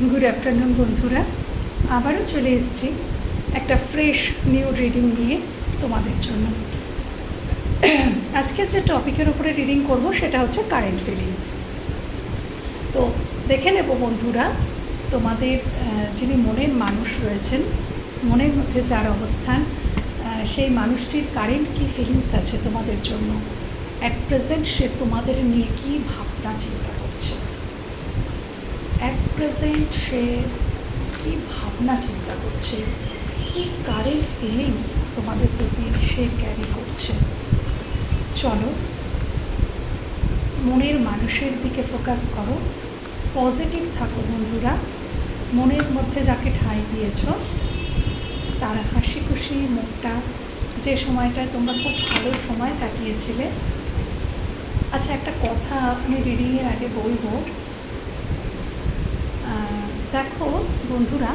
Good afternoon বন্ধুরা। আবারও চলে এসেছি একটা ফ্রেশ নিউ রিডিং নিয়ে তোমাদের জন্য। আজকে যে টপিকের উপরে রিডিং করব, সেটা হচ্ছে কারেন্ট ফিলিংস তো দেখে নেব বন্ধুরা, তোমাদের যিনি মনের মানুষ রয়েছেন, মনের মধ্যে যার অবস্থান সেই মানুষটির কারেন্ট কী ফিলিংস আছে তোমাদের জন্য? অ্যাট প্রেজেন্ট সে তোমাদের নিয়ে কী ভাবনা চিন্তা অ্যাট প্রেজেন্ট সে কী ভাবনা চিন্তা করছে? কী কারেন্ট ফিলিংস তোমাদের প্রতি সে ক্যারি করছে? চলো, মনের মানুষের দিকে ফোকাস করো। পজিটিভ থাকো বন্ধুরা। মনের মধ্যে যাকে ঠাঁই দিয়েছ, তার হাসি খুশি মুখটা যে সময়টায় তোমরা খুব ভালো সময় কাটিয়েছিলে। আচ্ছা একটা কথা আমি রিডিংয়ের আগে বলব। দেখো বন্ধুরা,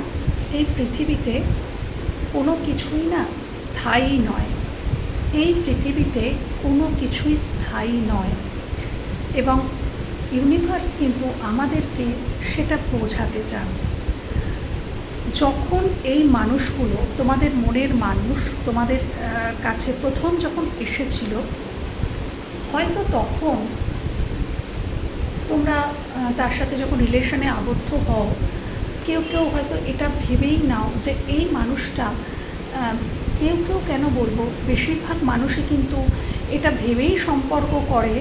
এই পৃথিবীতে কোনো কিছুই না স্থায়ী নয়। এই পৃথিবীতে কোনো কিছুই স্থায়ী নয়। এবং ইউনিভার্স কিন্তু আমাদেরকে সেটা বোঝাতে চান। যখন এই মানুষগুলো, তোমাদের মনের মানুষ, তোমাদের কাছে প্রথম যখন এসেছিল, হয়তো তখন তোমরা তার সাথে যখন রিলেশনে আবদ্ধ হও কেউ কেউ হয়তো এটা ভেবেই নাও যে এই মানুষটা কেউ কেউ কেন বলব, বেশিরভাগ মানুষই কিন্তু এটা ভেবেই সম্পর্ক করে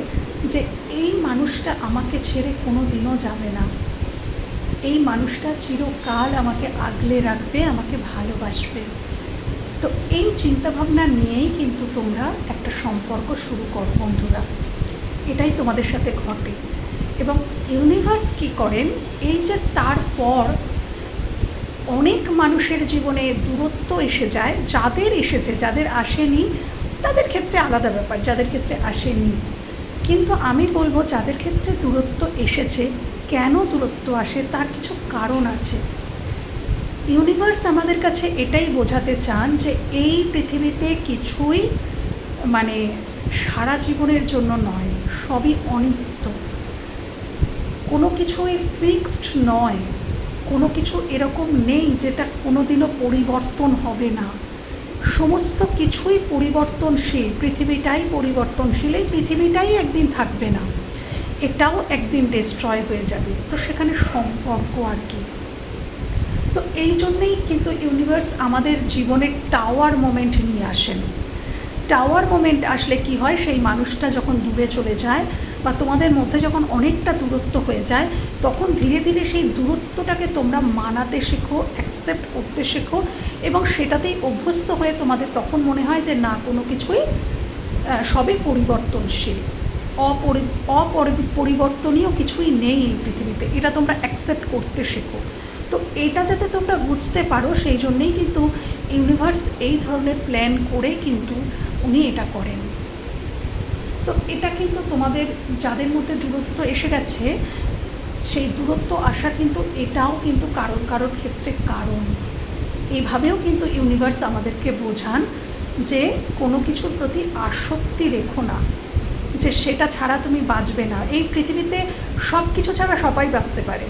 যে এই মানুষটা আমাকে ছেড়ে কোনো দিনও যাবে না। এই মানুষটা চিরকাল আমাকে আগলে রাখবে, আমাকে ভালোবাসবে। তো এই চিন্তাভাবনা নিয়েই কিন্তু তোমরা একটা সম্পর্ক শুরু করো বন্ধুরা। এটাই তোমাদের সাথে ঘটে। এবং ইউনিভার্স কী করেন? এই যে তারপর অনেক মানুষের জীবনে দূরত্ব এসে যায়, যাদের এসেছে, যাদের আসেনি, তাদের ক্ষেত্রে আলাদা ব্যাপার, যাদের ক্ষেত্রে আসেনি। কিন্তু আমি বলব, যাদের ক্ষেত্রে দূরত্ব এসেছে, কেন দূরত্ব আসে, তার কিছু কারণ আছে। ইউনিভার্স আমাদের কাছে এটাই বোঝাতে চান যে, এই পৃথিবীতে কিছুই মানে সারা জীবনের জন্য নয়, সবই অনিত্য। কোনো কিছুই ফিক্সড নয়। কোনো কিছু এরকম নেই যেটা কোনোদিনও পরিবর্তন হবে না। সমস্ত কিছুই পরিবর্তনশীল, পৃথিবীটাই পরিবর্তনশীল, এই পৃথিবীটাই একদিন থাকবে না। এটাও একদিন ডিস্ট্রয় হয়ে যাবে। তো সেখানে সম্পর্ক আর কি। তো এই জন্যেই কিন্তু ইউনিভার্স আমাদের জীবনে টাওয়ার মোমেন্ট নিয়ে আসেন টাওয়ার মোমেন্ট আসলে কি হয়? সেই মানুষটা যখন দূরে চলে যায় বা তোমাদের মধ্যে যখন অনেকটা দূরত্ব হয়ে যায়, তখন ধীরে ধীরে সেই দূরত্বটাকে তোমরা মানাতে শেখো অ্যাকসেপ্ট করতে শেখো এবং সেটাতেই অভ্যস্ত হয়ে তোমাদের তখন মনে হয় যে, না, কোনো কিছুই সবই পরিবর্তনশীল। অপরি অপরি পরিবর্তনীয় কিছুই নেই এই পৃথিবীতে। এটা তোমরা অ্যাকসেপ্ট করতে শেখো। তো এটা যাতে তোমরা বুঝতে পারো, সেই জন্যেই কিন্তু ইউনিভার্স এই ধরনের প্ল্যান করে কিন্তু উনি এটা করেন। তো এটা কিন্তু তোমাদের যাদের মধ্যে দূরত্ব এসে গেছে, সেই দূরত্ব আসা কিন্তু এটাও কিন্তু কারোর কারোর ক্ষেত্রে কারণ। এইভাবেও কিন্তু ইউনিভার্স আমাদেরকে বোঝান যে কোনো কিছুর প্রতি আসক্তি রেখো না, যে সেটা ছাড়া তুমি বাঁচবে না। এই পৃথিবীতে সব কিছু ছাড়া সবাই বাঁচতে পারে।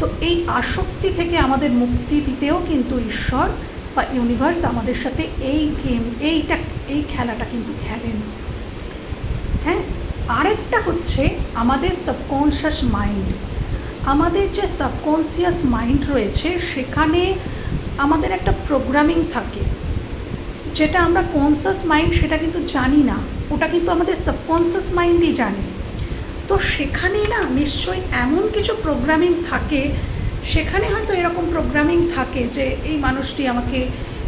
তো এই আসক্তি থেকে আমাদের মুক্তি দিতেও কিন্তু ঈশ্বর বা ইউনিভার্স আমাদের সাথে এই গেম এইটা, এই খেলাটা কিন্তু খেলেন। আরেকটা হচ্ছে আমাদের সাবকনশিয়াস মাইন্ড আমাদের যে সাবকনশিয়াস মাইন্ড রয়েছে, সেখানে আমাদের একটা প্রোগ্রামিং থাকে। যেটা আমরা কনসাস মাইন্ড সেটা কিন্তু জানি না। ওটা কিন্তু আমাদের সাবকনসিয়াস মাইন্ডই জানে। তো সেখানে না নিশ্চয়ই এমন কিছু প্রোগ্রামিং থাকে, সেখানে হয়তো এরকম প্রোগ্রামিং থাকে যে, এই মানুষটি আমাকে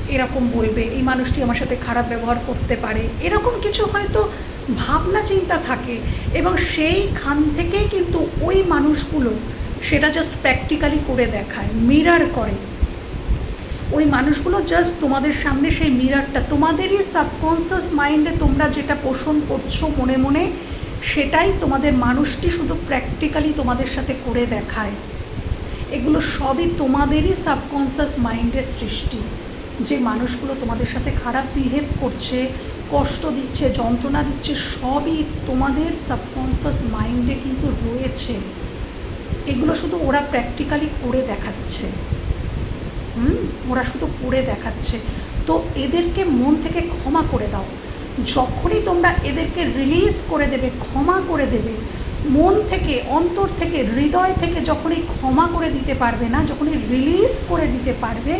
এরকম বলবে, এই মানুষটি আমার সাথে খারাপ ব্যবহার করতে পারে। এরকম কিছু হয়তো ভাবনা চিন্তা থাকে এবং সেইখান থেকেই কিন্তু ওই মানুষগুলো সেটা জাস্ট প্র্যাকটিক্যালি করে দেখায় মিরার করে। ওই মানুষগুলো জাস্ট তোমাদের সামনে সেই মিরারটা তোমাদেরই সাবকনসিয়াস মাইন্ডে তোমরা যেটা পোষণ করছ মনে মনে, সেটাই তোমাদের মানুষটি শুধু প্র্যাকটিক্যালি তোমাদের সাথে করে দেখায়। এগুলো সবই তোমাদেরই সাবকনসিয়াস মাইন্ডের সৃষ্টি। যে মানুষগুলো তোমাদের সাথে খারাপ বিহেভ করছে কষ্ট দিচ্ছে, যন্ত্রণা দিচ্ছে, সবই তোমাদের সাবকনসিয়াস মাইন্ডে কিন্তু রয়েছে। এগুলো শুধু ওরা প্র্যাকটিক্যালি করে দেখাচ্ছে। হুম? ওরা শুধু করে দেখাচ্ছে। তো এদেরকে মন থেকে ক্ষমা করে দাও। যখনই তোমরা এদেরকে রিলিজ করে দেবে, ক্ষমা করে দেবে, মন থেকে, অন্তর থেকে, হৃদয় থেকে যখনই ক্ষমা করে দিতে পারবে না, যখনই রিলিজ করে দিতে পারবে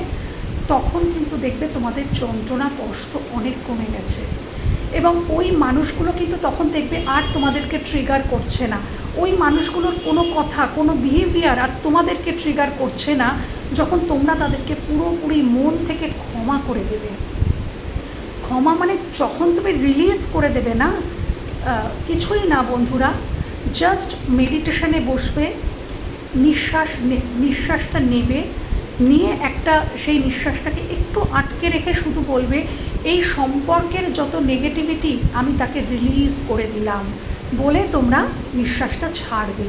তখন কিন্তু দেখবে তোমাদের যন্ত্রণা, কষ্ট অনেক কমে গেছে। এবং ওই মানুষগুলো কিন্তু তখন দেখবে আর তোমাদেরকে ট্রিগার করছে না। ওই মানুষগুলোর কোনো কথা, কোনো বিহেভিয়ার আর তোমাদেরকে ট্রিগার করছে না যখন তোমরা তাদেরকে পুরোপুরি মন থেকে ক্ষমা করে দেবে। ক্ষমা মানে যখন তুমি রিলিজ করে দেবে না কিছুই না বন্ধুরা জাস্ট মেডিটেশনে বসবে, নিঃশ্বাস নিঃশ্বাসটা নেবে নিয়ে একটা সেই নিঃশ্বাসটাকে একটু আটকে রেখে শুধু বলবে, এই সম্পর্কের যত নেগেটিভিটি আমি তাকে রিলিজ করে দিলাম, বলে তোমরা নিঃশ্বাসটা ছাড়বে।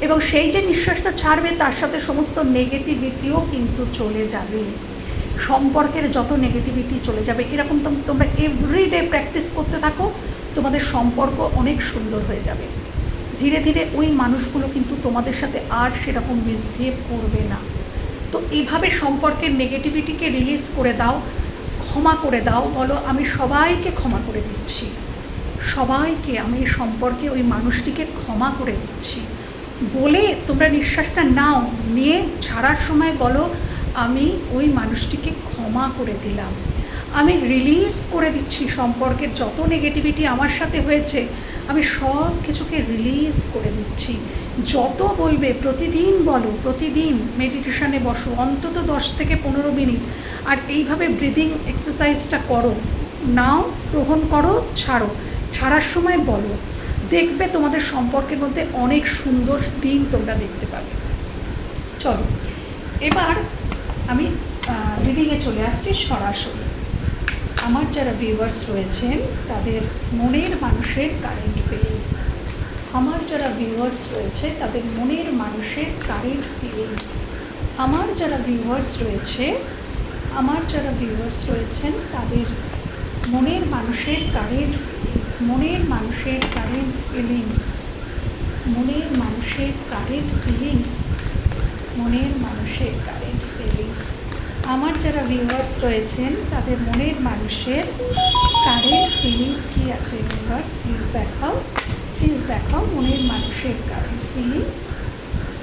এবং সেই যে নিঃশ্বাসটা ছাড়বে, তার সাথে সমস্ত নেগেটিভিটিও কিন্তু চলে যাবে। সম্পর্কের যত নেগেটিভিটি চলে যাবে, এরকম তোমরা এভরিডে প্র্যাকটিস করতে থাকো, তোমাদের সম্পর্ক অনেক সুন্দর হয়ে যাবে। ধীরে ধীরে ওই মানুষগুলো কিন্তু তোমাদের সাথে আর সেরকম মিসবিহেভ করবে না। তো এইভাবে সম্পর্কের নেগেটিভিটিকে রিলিজ করে দাও, ক্ষমা করে দাও, বলো আমি সবাইকে ক্ষমা করে দিচ্ছি। সবাইকে, আমি এই সম্পর্কে ওই মানুষটিকে ক্ষমা করে দিচ্ছি। বলে তোমরা নিঃশ্বাসটা নাও, নিয়ে ছাড়ার সময় বলো, আমি ওই মানুষটিকে ক্ষমা করে দিলাম। আমি রিলিজ করে দিচ্ছি সম্পর্কের যত নেগেটিভিটি আমার সাথে হয়েছে, আমি সব কিছুকে রিলিজ করে দিচ্ছি। যত বলবে, প্রতিদিন বলো, প্রতিদিন মেডিটেশনে বসো, অন্তত দশ থেকে পনেরো মিনিট। আর এইভাবে ব্রিদিং এক্সারসাইজটা করো। নাও, গ্রহণ করো, ছাড়ো। ছাড়ার সময় বলো। দেখবে তোমাদের সম্পর্কের মধ্যে অনেক সুন্দর দিন তোমরা দেখতে পাবে। চলো, এবার আমি রিডিংয়ে চলে আসছি সরাসরি। আমার যারা ভিউয়ার্স রয়েছেন, তাদের মনের মানুষের কারেন্ট ফিলিংস আমার যারা ভিউয়ার্স রয়েছে, তাদের মনের মানুষের কারেন্ট ফিলিংস আমার যারা ভিউয়ার্স রয়েছে, আমার যারা ভিউয়ার্স রয়েছেন, তাদের মনের মানুষের কারেন্ট ফিলিংস মনের মানুষের কারেন্ট ফিলিংস মনের মানুষের কারেন্ট ফিলিংস মনের মানুষের কারেন্ট ফিলিংস আমার যারা ভিউয়ার্স রয়েছেন, তাদের মনের মানুষের কারেন্ট ফিলিংস কী আছে ভিউয়ার্স প্লিজ দেখাও। প্লিজ দেখাও মনের মানুষের কারেন্ট ফিলিংস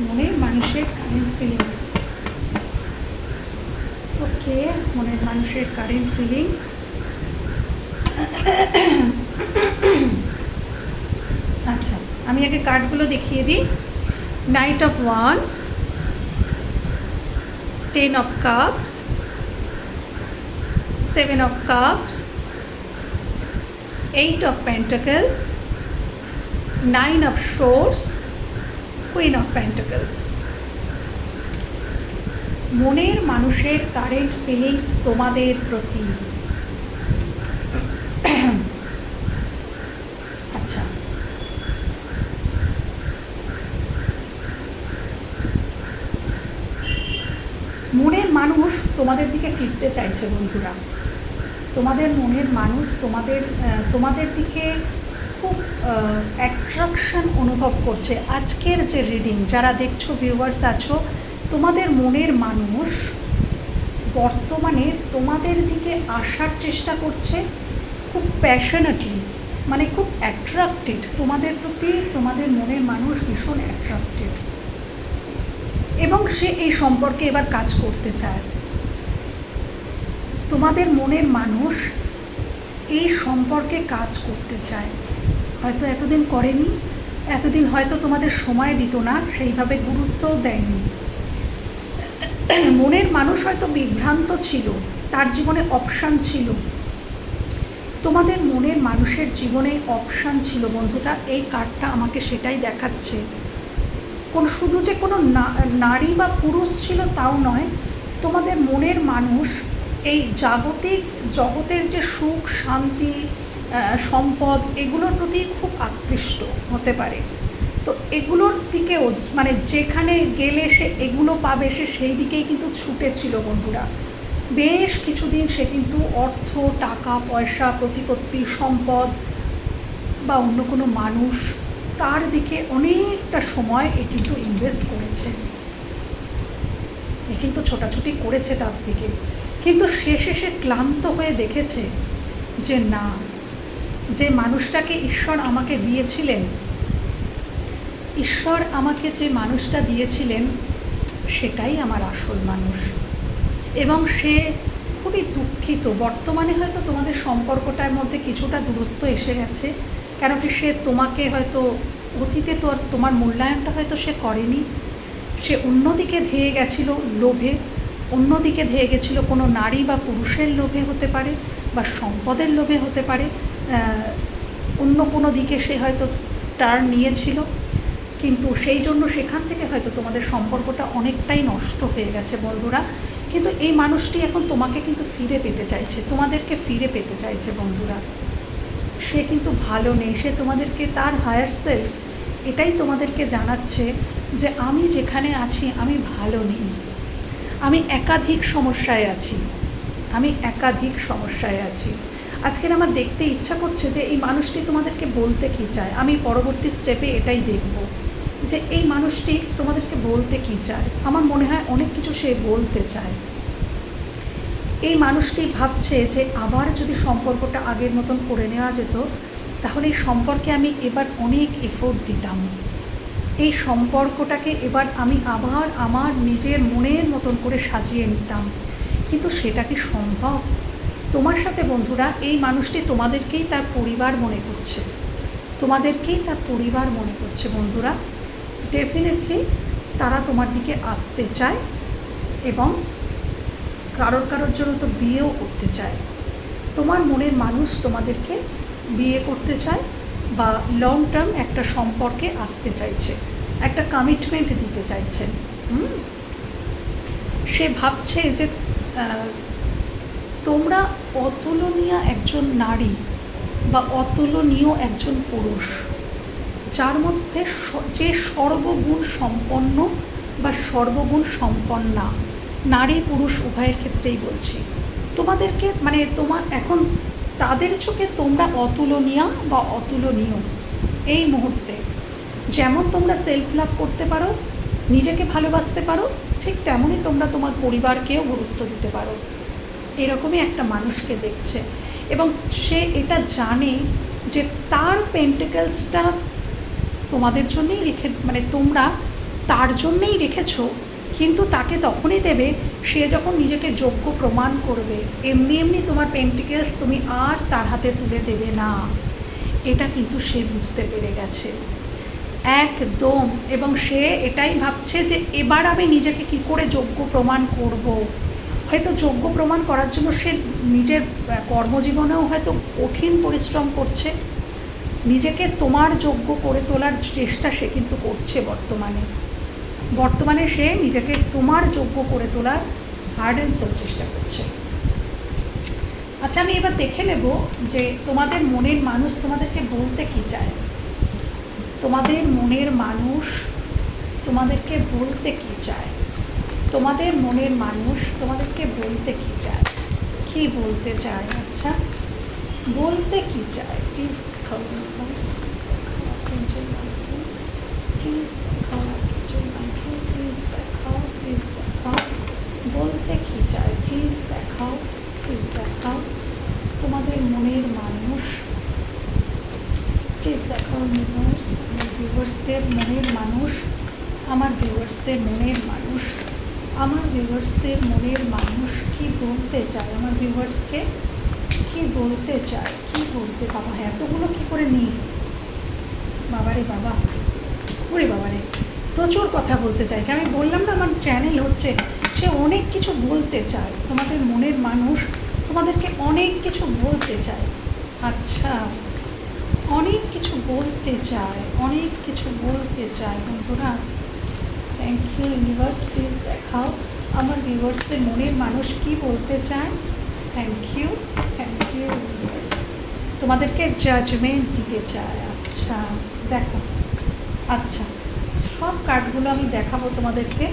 মনের মানুষের কারেন্ট ফিলিংস ওকে মনের মানুষের কারেন্ট ফিলিংস আচ্ছা আমি আগে কার্ডগুলো দেখিয়ে দিই knight of wands ten of cups seven of cups eight of pentacles nine of swords queen of pentacles মনের মানুষের কারেন্ট ফিলিংস তোমাদের প্রতি। আচ্ছা। মনের মানুষ তোমাদের দিকে ফিরতে চাইছে বন্ধুরা। তোমাদের মনের মানুষ তোমাদের তোমাদের দিকে খুব অ্যাট্রাকশন অনুভব করছে। আজকের যে রিডিং যারা দেখছ ভিউয়ার্স আছো, তোমাদের মনের মানুষ বর্তমানে তোমাদের দিকে আসার চেষ্টা করছে খুব প্যাশনেটলি মানে খুব অ্যাট্রাক্টেড তোমাদের প্রতি তোমাদের মনের মানুষ ভীষণ অ্যাট্রাক্টেড এবং সে এই সম্পর্কে এবার কাজ করতে চায়। তোমাদের মনের মানুষ এই সম্পর্কে কাজ করতে চায়। হয়তো এতদিন করেনি, এতদিন হয়তো তোমাদের সময় দিত না, সেইভাবে গুরুত্বও দেয়নি। মনের মানুষ হয়তো বিভ্রান্ত ছিল, তার জীবনে অপশান ছিল। তোমাদের মনের মানুষের জীবনে অপশান ছিল বন্ধুটা এই কার্ডটা আমাকে সেটাই দেখাচ্ছে। কোন শুধু যে কোনো নারী বা পুরুষ ছিল তাও নয়, তোমাদের মনের মানুষ এই জাগতিক জগতের যে সুখ, শান্তি সম্পদ এগুলোর প্রতি খুব আকৃষ্ট হতে পারে। তো এগুলোর দিকেও মানে যেখানে গেলে সে এগুলো পাবে, সে সেই দিকেই কিন্তু ছুটেছিল বন্ধুরা। বেশ কিছুদিন সে কিন্তু অর্থ, টাকা, পয়সা, প্রতিপত্তি, সম্পদ বা অন্য কোনো মানুষ তার দিকে অনেকটা সময় এ কিন্তু ইনভেস্ট করেছে। এ কিন্তু ছোটাছুটি করেছে তার দিকে। কিন্তু শেষে সে ক্লান্ত হয়ে দেখেছে যে না যে মানুষটাকে ঈশ্বর আমাকে দিয়েছিলেন, ঈশ্বর আমাকে যে মানুষটা দিয়েছিলেন, সেটাই আমার আসল মানুষ। এবং সে খুবই দুঃখিত। বর্তমানে হয়তো তোমাদের সম্পর্কটার মধ্যে কিছুটা দূরত্ব এসে গেছে কেন কি সে তোমাকে হয়তো অতীতে তো তোমার মূল্যায়নটা হয়তো সে করেনি। সে অন্যদিকে ধেয়ে গেছিল লোভে, অন্যদিকে ধেয়ে গেছিল কোনো নারী বা পুরুষের লোভে হতে পারে বা সম্পদের লোভে হতে পারে। অন্য কোনো দিকে সে হয়তো টার্ন নিয়েছিল, কিন্তু সেই জন্য সেখান থেকে হয়তো তোমাদের সম্পর্কটা অনেকটাই নষ্ট হয়ে গেছে বন্ধুরা। কিন্তু এই মানুষটি এখন তোমাকে কিন্তু ফিরে পেতে চাইছে, তোমাদেরকে ফিরে পেতে চাইছে বন্ধুরা। সে কিন্তু ভালো নেই, সে তোমাদেরকে তার হায়ার সেলফ এটাই তোমাদেরকে জানাচ্ছে যে আমি যেখানে আছি, আমি ভালো নেই। আমি একাধিক সমস্যায় আছি, আমি একাধিক সমস্যায় আছি। আজকের আমার দেখতে ইচ্ছা করছে যে এই মানুষটি তোমাদেরকে বলতে কী চায়? আমি পরবর্তী স্টেপে এটাই দেখব যে এই মানুষটি তোমাদেরকে বলতে কী চায়? আমার মনে হয় অনেক কিছু সে বলতে চায়। এই মানুষটি ভাবছে যে আবার যদি সম্পর্কটা আগের মতন করে নেওয়া যেত, তাহলে এই সম্পর্কে আমি এবার অনেক এফোর্ট দিতাম। এই সম্পর্কটাকে এবার আমি আবার আমার নিজের মনের মতন করে সাজিয়ে নিতাম। কিন্তু সেটা কি সম্ভব? তোমার সাথে বন্ধুরা, এই মানুষটি তোমাদেরকেই তার পরিবার মনে করছে। তোমাদেরকেই তার পরিবার মনে করছে বন্ধুরা। ডেফিনেটলি তারা তোমার দিকে আসতে চায় এবং কারোর কারোর জন্য তো বিয়েও করতে চায়। তোমার মনের মানুষ তোমাদেরকে বিয়ে করতে চায় বা লং টার্ম একটা সম্পর্কে আসতে চাইছে, একটা কমিটমেন্ট দিতে চাইছেন হুম? সে ভাবছে যে তোমরা অতুলনীয় একজন নারী বা অতুলনীয় একজন পুরুষ, যার মধ্যে যে সর্বগুণ সম্পন্ন বা সর্বগুণ সম্পন্না নারী পুরুষ উভয়ের ক্ষেত্রেই বলছি। তোমাদেরকে মানে তোমার এখন তাদের চোখে তোমরা অতুলনীয় বা অতুলনীয়? এই মুহূর্তে যেমন তোমরা সেলফ লাভ করতে পারো, নিজেকে ভালোবাসতে পারো, ঠিক তেমনই তোমরা তোমার পরিবারকেও গুরুত্ব দিতে পারো। এরকমই একটা মানুষকে দেখছে। এবং সে এটা জানে যে তার পেন্টিকেলসটা তোমাদের জন্যেই রেখে মানে তোমরা তার জন্যেই রেখেছো, কিন্তু তাকে তখনই দেবে সে যখন নিজেকে যোগ্য প্রমাণ করবে। এমনি এমনি তোমার পেন্টিকেলস তুমি আর তার হাতে তুলে দেবে না। এটা কিন্তু সে বুঝতে পেরে গেছে। একদম। এবং সে এটাই ভাবছে যে এবার আমি নিজেকে কি করে যোগ্য প্রমাণ করব। হয়তো যোগ্য প্রমাণ করার জন্য সে নিজের কর্মজীবনেও হয়তো কঠিন পরিশ্রম করছে। নিজেকে তোমার যোগ্য করে তোলার চেষ্টা সে কিন্তু করছে বর্তমানে। বর্তমানে সে নিজেকে তোমার যোগ্য করে তোলার হার্ড অ্যান্ড সোল চেষ্টা করছে। আচ্ছা আমি এবার দেখে নেব যে তোমাদের মনের মানুষ তোমাদেরকে বলতে কি চায়। তোমাদের মনের মানুষ তোমাদেরকে বলতে কি চায়? তোমাদের মনের মানুষ তোমাদেরকে বলতে কি চায়? কি বলতে চায়? আচ্ছা বলতে কি চায়? প্লিজ দেখাও দেখাও বলতে কি চায়? প্লিজ দেখাও প্লিজ দেখাও, তোমাদের মনের মানুষ প্লিজ দেখাও ভিউয়ার্স ভিউয়ার্সদের মনের মানুষ, আমার ভিউয়ার্সদের মনের মানুষ। আমার ভিউয়ার্সদের মনের মানুষ কি বলতে চায়? আমার ভিউয়ার্সকে কি বলতে চায়? কি বলতে বাবা, এতগুলো কি করে নিই? বাবারে বাবা, ওরে বাবারে, প্রচুর কথা বলতে চাইছে। আমি বললাম না, আমার চ্যানেল হচ্ছে, সে অনেক কিছু বলতে চায়। তোমাদের মনের মানুষ তোমাদেরকে অনেক কিছু বলতে চায়। আচ্ছা অনেক কিছু বলতে চায়, অনেক কিছু বলতে চায় বন্ধুরা। থ্যাংক ইউ ইউনিভার্স প্লিজ দেখাও। আমার ভিউয়ার্সদের মনের মানুষ কি বলতে চায় thank you thank you universe তোমাদেরকে জাজমেন্ট দিতে চায় আচ্ছা দেখো। আচ্ছা সব কার্ডগুলো আমি দেখাবো তোমাদেরকে।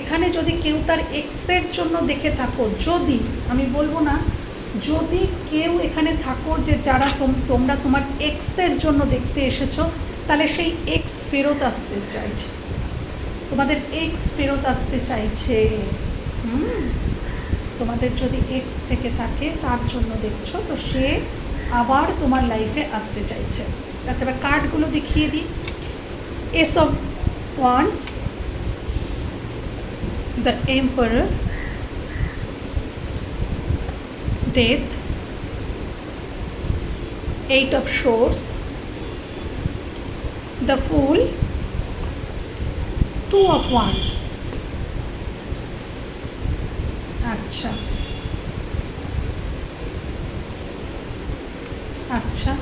এখানে যদি কেউ তার এক্সের জন্য দেখে থাকো, যদি, আমি বলব না, যদি কেউ এখানে থাকো যে যারা তোমরা তোমার এক্সের জন্য দেখতে এসেছ তাহলে সেই এক্স ফেরত আসতে চাইছে। তোমাদের এক্স ফেরত আসতে চাইছে। হুম? তোমাদের যদি এক্স থেকে থাকে, তার জন্য দেখছ, তো সে আবার তোমার লাইফে আসতে চাইছে। আচ্ছা এবার কার্ডগুলো দেখিয়ে দিই। Ace of wands the emperor death eight of swords the fool two of wands আচ্ছা। আচ্ছা।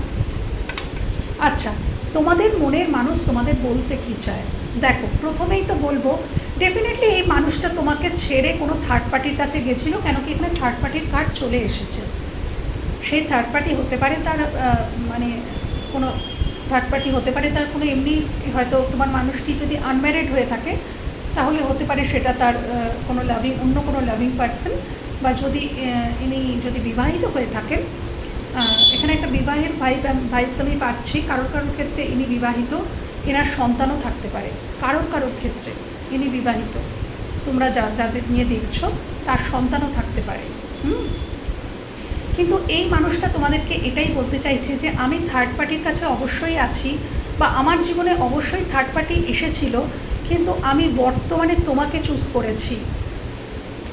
আচ্ছা তোমাদের মনের মানুষ তোমাদের বলতে কি চায়? দেখো, প্রথমেই তো বলব ডেফিনেটলি এই মানুষটা তোমাকে ছেড়ে কোনো থার্ড পার্টির কাছে গেছিল কেন কি এখানে থার্ড পার্টির কার্ড চলে এসেছে। সেই থার্ড পার্টি হতে পারে তার মানে কোনো থার্ড পার্টি হতে পারে, তার কোনো এমনি হয়তো তোমার মানুষটি যদি আনম্যারিড হয়ে থাকে, তাহলে হতে পারে সেটা তার কোনো লাভিং অন্য কোনো লাভিং পার্সন বা যদি ইনি যদি বিবাহিত হয়ে থাকেন এখানে একটা বিবাহের ভাইব ভাইবস আমি পাচ্ছি। কারোর কারোর ক্ষেত্রে ইনি বিবাহিত, এনার সন্তানও থাকতে পারে। কারোর কারোর ক্ষেত্রে ইনি বিবাহিত। তোমরা যা, যাদের নিয়ে দেখছ, তার সন্তানও থাকতে পারে। হুম? কিন্তু এই মানুষটা তোমাদেরকে এটাই বলতে চাইছে যে আমি থার্ড পার্টির কাছে অবশ্যই আছি বা আমার জীবনে অবশ্যই থার্ড পার্টি এসেছিল, কিন্তু আমি বর্তমানে তোমাকে চুজ করেছি।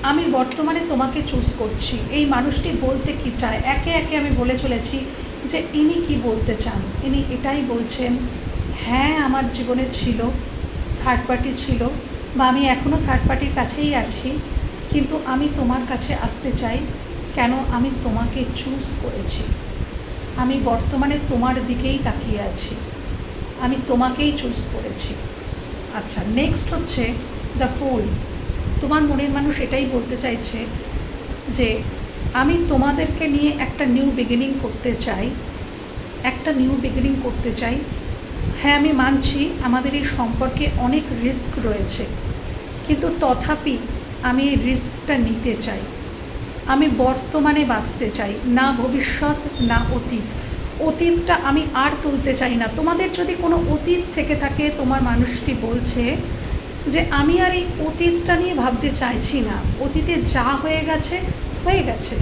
আমি বর্তমানে তোমাকে চুজ করছি। এই মানুষটি বলতে কি চায়? একে একে আমি বলে চলেছি যে ইনি কি বলতে চান? ইনি এটাই বলছেন হ্যাঁ আমার জীবনে ছিল থার্ড পার্টি ছিল বা আমি এখনও থার্ড পার্টির কাছেই আছি, কিন্তু আমি তোমার কাছে আসতে চাই কেন আমি তোমাকে চুজ করেছি? আমি বর্তমানে তোমার দিকেই তাকিয়ে আছি। আমি তোমাকেই চুজ করেছি। আচ্ছা নেক্সট হচ্ছে দ্য ফুল তোমার মনের মানুষ এটাই বলতে চাইছে যে, আমি তোমাদেরকে নিয়ে একটা নিউ বিগিনিং করতে চাই। একটা নিউ বিগিনিং করতে চাই। হ্যাঁ আমি মানছি আমাদের এই সম্পর্কে অনেক রিস্ক রয়েছে। কিন্তু তথাপি আমি এই রিস্কটা নিতে চাই। আমি বর্তমানে বাঁচতে চাই, না ভবিষ্যৎ, না অতীত। অতীতটা আমি আর তুলতে চাই না। তোমাদের যদি কোনো অতীত থেকে থাকে, তোমার মানুষটি বলছে যে, আমি আর এই অতীতটা নিয়ে ভাবতে চাইছি না। অতীতে যা হয়ে গেছে হয়ে গেছে।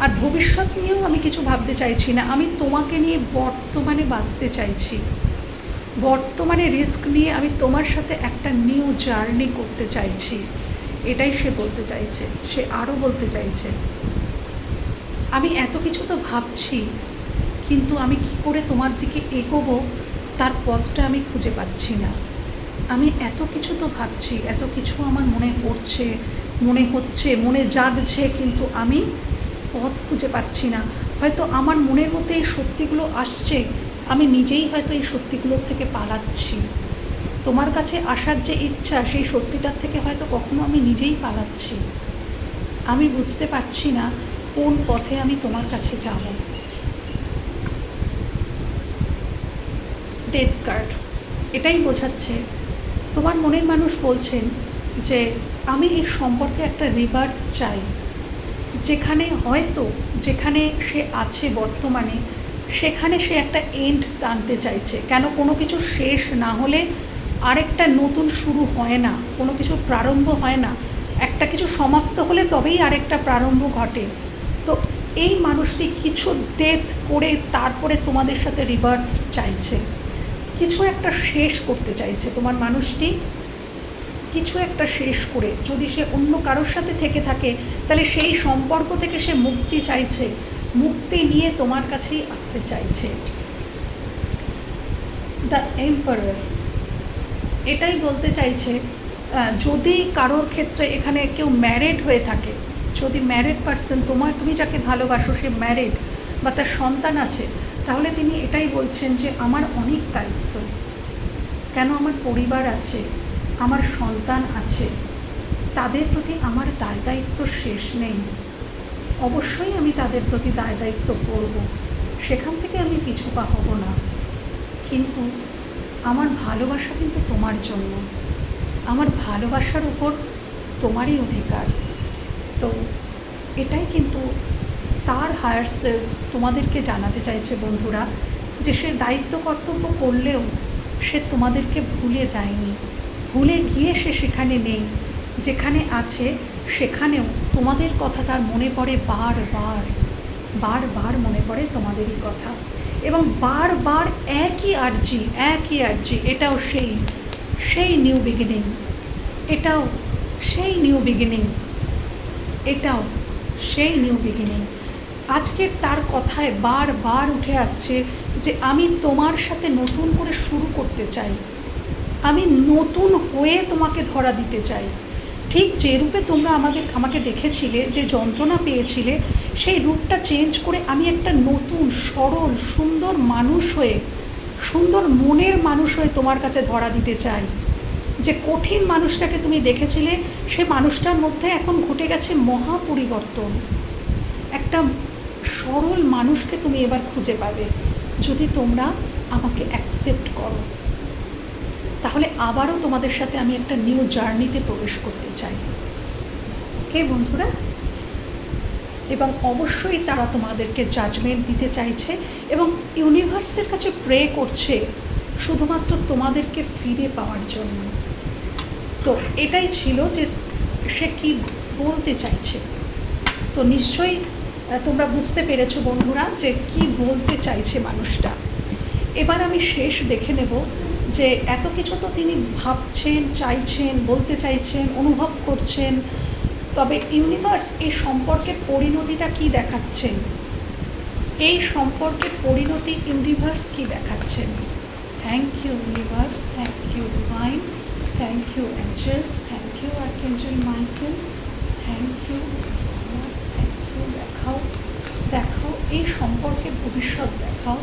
আর ভবিষ্যৎ নিয়েও আমি কিছু ভাবতে চাইছি না। আমি তোমাকে নিয়ে বর্তমানে বাঁচতে চাইছি। বর্তমানে রিস্ক নিয়ে আমি তোমার সাথে একটা নিউ জার্নি করতে চাইছি। এটাই সে বলতে চাইছে, সে আরও বলতে চাইছে, আমি এত কিছু তো ভাবছি, কিন্তু আমি কি করে তোমার দিকে এগোবো? তার পথটা আমি খুঁজে পাচ্ছি না। আমি এত কিছু তো ভাবছি, এত কিছু আমার মনে পড়ছে, মনে হচ্ছে, মনে জাগছে, কিন্তু আমি পথ খুঁজে পাচ্ছি না। হয়তো আমার মনের মধ্যে এই সত্যিগুলো আসছে, আমি নিজেই হয়তো এই সত্যিগুলোর থেকে পালাচ্ছি। তোমার কাছে আসার যে ইচ্ছা, সেই সত্যিটার থেকে হয়তো কখনো আমি নিজেই পালাচ্ছি। আমি বুঝতে পারছি না কোন পথে আমি তোমার কাছে যাব। ডেথ কার্ড এটাই বোঝাচ্ছে। তোমার মনের মানুষ বলছেন যে, আমি এই সম্পর্কে একটা রিভার্স চাই। যেখানে হয়তো, যেখানে সে আছে বর্তমানে, সেখানে সে একটা এন্ড টানতে চাইছে। কেন কোনো কিছু শেষ না হলে আরেকটা নতুন শুরু হয় না, কোনো কিছু প্রারম্ভ হয় না। একটা কিছু সমাপ্ত হলে তবেই আরেকটা প্রারম্ভ ঘটে। তো এই মানুষটি কিছু ডেথ করে তারপরে তোমাদের সাথে রিভার্ট চাইছে। কিছু একটা শেষ করতে চাইছে তোমার মানুষটি। কিছু একটা শেষ করে যদি সে অন্য কারোর সাথে থেকে থাকে, তাহলে সেই সম্পর্ক থেকে সে মুক্তি চাইছে, মুক্তি নিয়ে তোমার কাছেই আসতে চাইছে। দ্য এম্পারার এটাই বলতে চাইছে যদি কারোর ক্ষেত্রে এখানে কেউ ম্যারেড হয়ে থাকে, যদি ম্যারেড পার্সন তোমার, তুমি যাকে ভালোবাসো সে ম্যারেড বা তার সন্তান আছে, তাহলে তিনি এটাই বলছেন যে আমার অনেক দায়িত্ব। কেন আমার পরিবার আছে, আমার সন্তান আছে, তাদের প্রতি আমার দায় দায়িত্ব শেষ নেই। অবশ্যই আমি তাদের প্রতি দায় দায়িত্ব করব, সেখান থেকে আমি পিছু পা হব না। কিন্তু আমার ভালোবাসা কিন্তু তোমার জন্য। আমার ভালোবাসার উপর তোমারই অধিকার। তো এটাই কিন্তু তার হায়ার সেলফ তোমাদেরকে জানাতে চাইছে বন্ধুরা, যে সে দায়িত্ব কর্তব্য করলেও সে তোমাদেরকে ভুলে যায়নি। ভুলে গিয়ে সে সেখানে নেই। যেখানে আছে, সেখানেও তোমাদের কথা তার মনে পড়ে বারবার। বারবার মনে পড়ে তোমাদেরই কথা। এবং বারবার একই আর্জি একই আর্জি, এটাও সেই সেই নিউ বিগিনিং এটাও সেই নিউ বিগিনিং এটাও সেই নিউ বিগিনিং আজকের তার কথায় বারবার উঠে আসছে যে আমি তোমার সাথে নতুন করে শুরু করতে চাই। আমি নতুন হয়ে তোমাকে ধরা দিতে চাই। ঠিক যে রূপে তোমরা আমাদের, আমাকে দেখেছিলে, যে যন্ত্রণা পেয়েছিলে সেই রূপটা চেঞ্জ করে আমি একটা নতুন, সরল, সুন্দর মানুষ হয়ে, সুন্দর মনের মানুষ হয়ে তোমার কাছে ধরা দিতে চাই। যে কঠিন মানুষটাকে তুমি দেখেছিলে, সে মানুষটার মধ্যে এখন ঘটে গেছে মহা পরিবর্তন একটা সরল মানুষকে তুমি এবার খুঁজে পাবে, যদি তোমরা আমাকে অ্যাকসেপ্ট করো। তাহলে আবারও তোমাদের সাথে আমি একটা নিউ জার্নিতে প্রবেশ করতে চাই। কে বন্ধুরা? এবং অবশ্যই তারা তোমাদেরকে জাজমেন্ট দিতে চাইছে এবং ইউনিভার্সের কাছে প্রে করছে শুধুমাত্র তোমাদেরকে ফিরে পাওয়ার জন্য। তো এটাই ছিল যে সে কি বলতে চাইছে। তো নিশ্চয়ই তোমরা বুঝতে পেরেছ বন্ধুরা যে কি বলতে চাইছে মানুষটা। এবার আমি শেষ দেখে নেব যে এত কিছু তো তিনি ভাবছেন, চাইছেন, বলতে চাইছেন, অনুভব করছেন। তবে ইউনিভার্স এই সম্পর্কের পরিণতিটা কি দেখাচ্ছেন এই সম্পর্কের পরিণতি ইউনিভার্স কি দেখাচ্ছেন thank you universe thank you divine thank you angels thank you archangel Michael thank you thank you দেখাও। দেখাও, এই সম্পর্কে ভবিষ্যৎ দেখাও।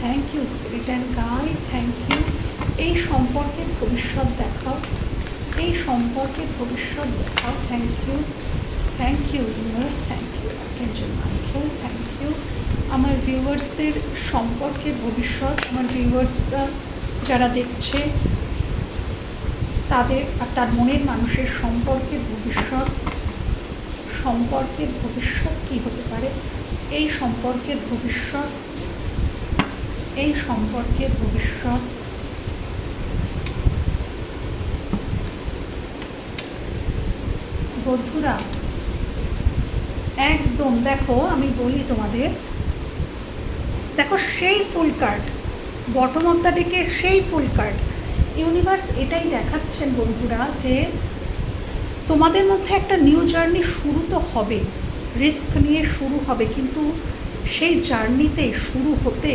Thank you spirit and guide thank you এই সম্পর্কের ভবিষ্যৎ দেখাও। এই সম্পর্কে ভবিষ্যৎ দেখাও। Thank you thank you universe thank you archangel Michael thank you আমার ভিউয়ার্সদের সম্পর্কে ভবিষ্যৎ, আমার ভিউয়ার্সরা যারা দেখছে, তাদের আর তার মনের মানুষের সম্পর্কে ভবিষ্যৎ সম্পর্কের ভবিষ্যৎ কী হতে পারে? এই সম্পর্কের ভবিষ্যৎ, এই সম্পর্কের ভবিষ্যৎ বন্ধুরা, একদম দেখো আমি বলি তোমাদের, দেখো সেই fool card bottom of the ডেকে সেই ফুল কার্ড। ইউনিভার্স এটাই দেখাচ্ছেন বন্ধুরা যে তোমাদের মধ্যে একটা নিউ জার্নি শুরু তো হবে, রিস্ক নিয়ে শুরু হবে, কিন্তু সেই জার্নিতে শুরু হতে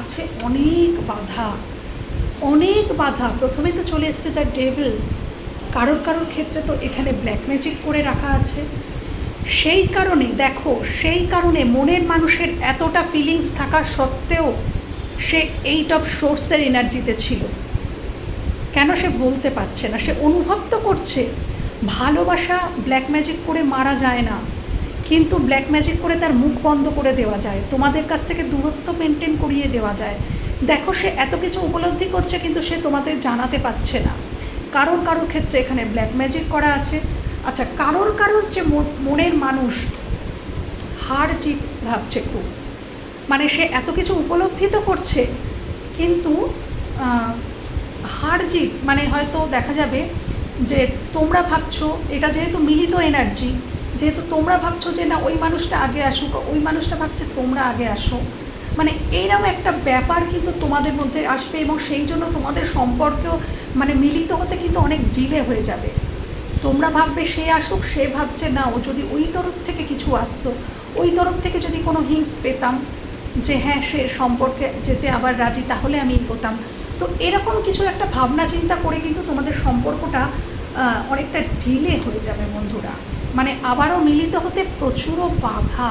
আছে অনেক বাধা অনেক বাধা। প্রথমে তো চলে এসছে দ্য ডেভিল কারোর কারোর ক্ষেত্রে তো এখানে ব্ল্যাক ম্যাজিক করে রাখা আছে। সেই কারণে, দেখো, সেই কারণে মনের মানুষের এতটা ফিলিংস থাকা সত্ত্বেও সে এইট অফ সোর্সের এনার্জিতে ছিল। কেন সে বলতে পারছে না? সে অনুভব তো করছে, ভালোবাসা ব্ল্যাক ম্যাজিক করে মারা যায় না, কিন্তু ব্ল্যাক ম্যাজিক করে তার মুখ বন্ধ করে দেওয়া যায়, তোমাদের কাছ থেকে দূরত্ব মেনটেন করিয়ে দেওয়া যায়। দেখো, সে এত কিছু উপলব্ধি করছে, কিন্তু সে তোমাদের জানাতে পারছে না। কারোর কারোর ক্ষেত্রে এখানে ব্ল্যাক ম্যাজিক করা আছে। আচ্ছা কারোর কারোর যে মনের মানুষ, হার জিত ভাবছে খুব। মানে সে এত কিছু উপলব্ধি তো করছে, কিন্তু হার জিত মানে হয়তো দেখা যাবে যে তোমরা ভাবছ এটা যেহেতু মিলিত এনার্জি যেহেতু তোমরা ভাবছ যে না, ওই মানুষটা আগে আসুক, ওই মানুষটা ভাবছে তোমরা আগে আসো। মানে এইরকম একটা ব্যাপার কিন্তু তোমাদের মধ্যে আসবে এবং সেই জন্য তোমাদের সম্পর্কেও মানে মিলিত হতে কিন্তু অনেক ডিলে হয়ে যাবে। তোমরা ভাববে সে আসুক, সে ভাবছে না, ও যদি ওই তরফ থেকে কিছু আসতো, ওই তরফ থেকে যদি কোনো হিংস পেতাম যে হ্যাঁ সে সম্পর্কে যেতে আবার রাজি, তাহলে আমি এগোতাম তো এরকম কিছু একটা ভাবনা চিন্তা করে কিন্তু তোমাদের সম্পর্কটা অনেকটা ডিলে হয়ে যাবে বন্ধুরা। মানে আবারও মিলিত হতে প্রচুর বাধা।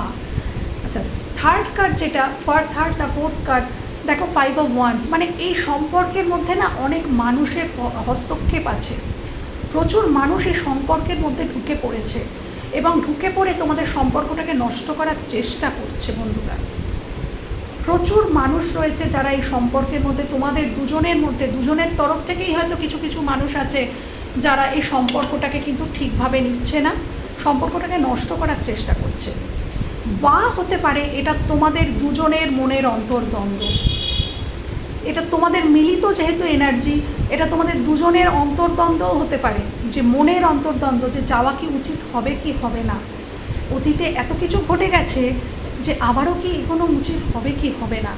আচ্ছা থার্ড কার্ড যেটা ফর থার্ড না ফোর্থ কার্ড দেখো ফাইভ অফ ওয়ান্স মানে এই সম্পর্কের মধ্যে না অনেক মানুষের হস্তক্ষেপ আছে। প্রচুর মানুষ এই সম্পর্কের মধ্যে ঢুকে পড়েছে এবং ঢুকে পড়ে তোমাদের সম্পর্কটাকে নষ্ট করার চেষ্টা করছে বন্ধুরা। প্রচুর মানুষ রয়েছে যারা এই সম্পর্কের মধ্যে, তোমাদের দুজনের মধ্যে, দুজনের তরফ থেকেই হয়তো কিছু কিছু মানুষ আছে যারা এই সম্পর্কটাকে কিন্তু ঠিকভাবে নিচ্ছে না, সম্পর্কটাকে নষ্ট করার চেষ্টা করছে। বা হতে পারে এটা তোমাদের দুজনের মনের অন্তর্দ্বন্দ্ব। এটা তোমাদের মিলিত যেহেতু এনার্জি এটা তোমাদের দুজনের অন্তর্দ্বন্দ্বও হতে পারে। যে মনের অন্তর্দ্বন্দ্ব, যে যাওয়া কি উচিত, হবে কি হবে না। অতীতে এত কিছু ঘটে গেছে যে আবারও কি এগোনো উচিত, হবে কি হবে না।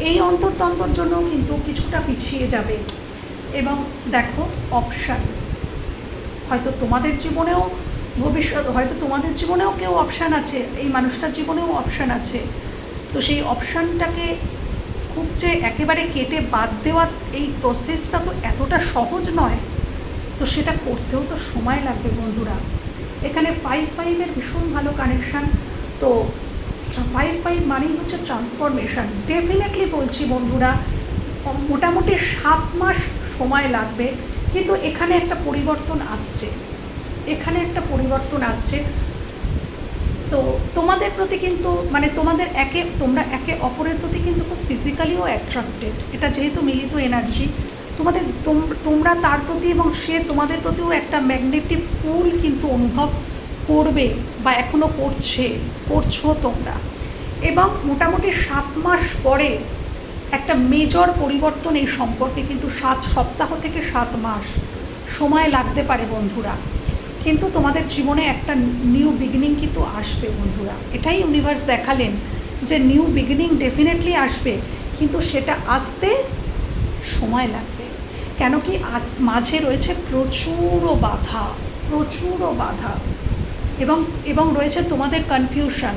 এই অন্তর্দ্বন্দ্বর জন্য কিন্তু কিছুটা পিছিয়ে যাবে। এবং দেখো অপশান হয়তো তোমাদের জীবনেও ভবিষ্যৎ, হয়তো তোমাদের জীবনেও কেউ অপশান আছে, এই মানুষটার জীবনেও অপশান আছে। তো সেই অপশানটাকে খুব যে একেবারে কেটে বাদ দেওয়ার এই প্রসেসটা তো এতটা সহজ নয়। তো সেটা করতেও তো সময় লাগবে বন্ধুরা। এখানে ফাইভ ফাইভের ভীষণ ভালো কানেকশান তো ফাইভ ফাইভ মানেই হচ্ছে ট্রান্সফরমেশন ডেফিনেটলি বলছি বন্ধুরা, মোটামুটি সাত মাস সময় লাগবে, কিন্তু এখানে একটা পরিবর্তন আসছে। এখানে একটা পরিবর্তন আসছে। তো তোমাদের প্রতি কিন্তু মানে তোমাদের একে, তোমরা একে অপরের প্রতি কিন্তু খুব ফিজিক্যালিও অ্যাট্রাক্টেড এটা যেহেতু মিলিত এনার্জি তোমাদের তোমরা তার প্রতি এবং সে তোমাদের প্রতিও একটা ম্যাগনেটিক পুল কিন্তু অনুভব করবে বা এখনও করছে, করছ তোমরা। এবং মোটামুটি সাত মাস পরে একটা মেজর পরিবর্তন এই সম্পর্কে কিন্তু সাত সপ্তাহ থেকে সাত মাস সময় লাগতে পারে বন্ধুরা। কিন্তু তোমাদের জীবনে একটা নিউ বিগিনিং কিন্তু আসবে, বন্ধুরা? এটাই ইউনিভার্স দেখালেন যে নিউ বিগিনিং ডেফিনেটলি আসবে, কিন্তু সেটা আসতে সময় লাগবে। কেন কি আজ মাঝে রয়েছে প্রচুর বাধা প্রচুর বাধা। এবং এবং রয়েছে তোমাদের কনফিউশন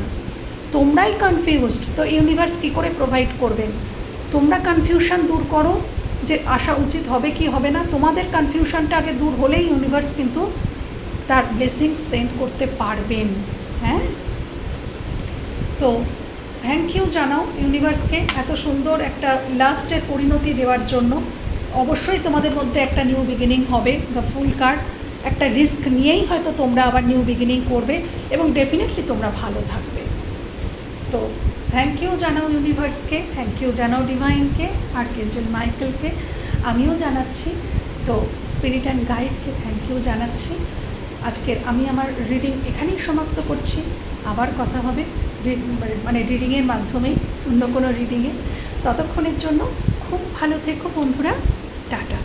তোমরাই কনফিউজড তো ইউনিভার্স কী করে প্রোভাইড করবেন তোমরা কনফিউশন দূর করো যে আসা উচিত হবে কি হবে না। তোমাদের কনফিউশনটা আগে দূর হলেই ইউনিভার্স কিন্তু তার ব্লেসিংস সেন্ড করতে পারবেন হ্যাঁ? তো থ্যাংক ইউ জানাও ইউনিভার্সকে এত সুন্দর একটা লাস্টের পরিণতি দেওয়ার জন্য। অবশ্যই তোমাদের মধ্যে একটা নিউ বিগিনিং হবে দ্য ফুল কার্ড একটা রিস্ক নিয়েই হয়তো তোমরা আবার নিউ বিগিনিং করবে এবং ডেফিনেটলি তোমরা ভালো থাকবে। তো থ্যাংক ইউ জানাও ইউনিভার্সকে থ্যাংক ইউ জানাও ডিভাইনকে আর্কেঞ্জেল মাইকেলকে আমিও জানাচ্ছি, তো স্পিরিট অ্যান্ড গাইডকে থ্যাংক ইউ জানাচ্ছি। আজকের, আমি আমার রিডিং এখানেই সমাপ্ত করছি। আবার কথা হবে মানে রিডিংয়ের মাধ্যমেই, অন্য কোনো রিডিংয়ে ততক্ষণের জন্য খুব ভালো থেকো বন্ধুরা। টাটা।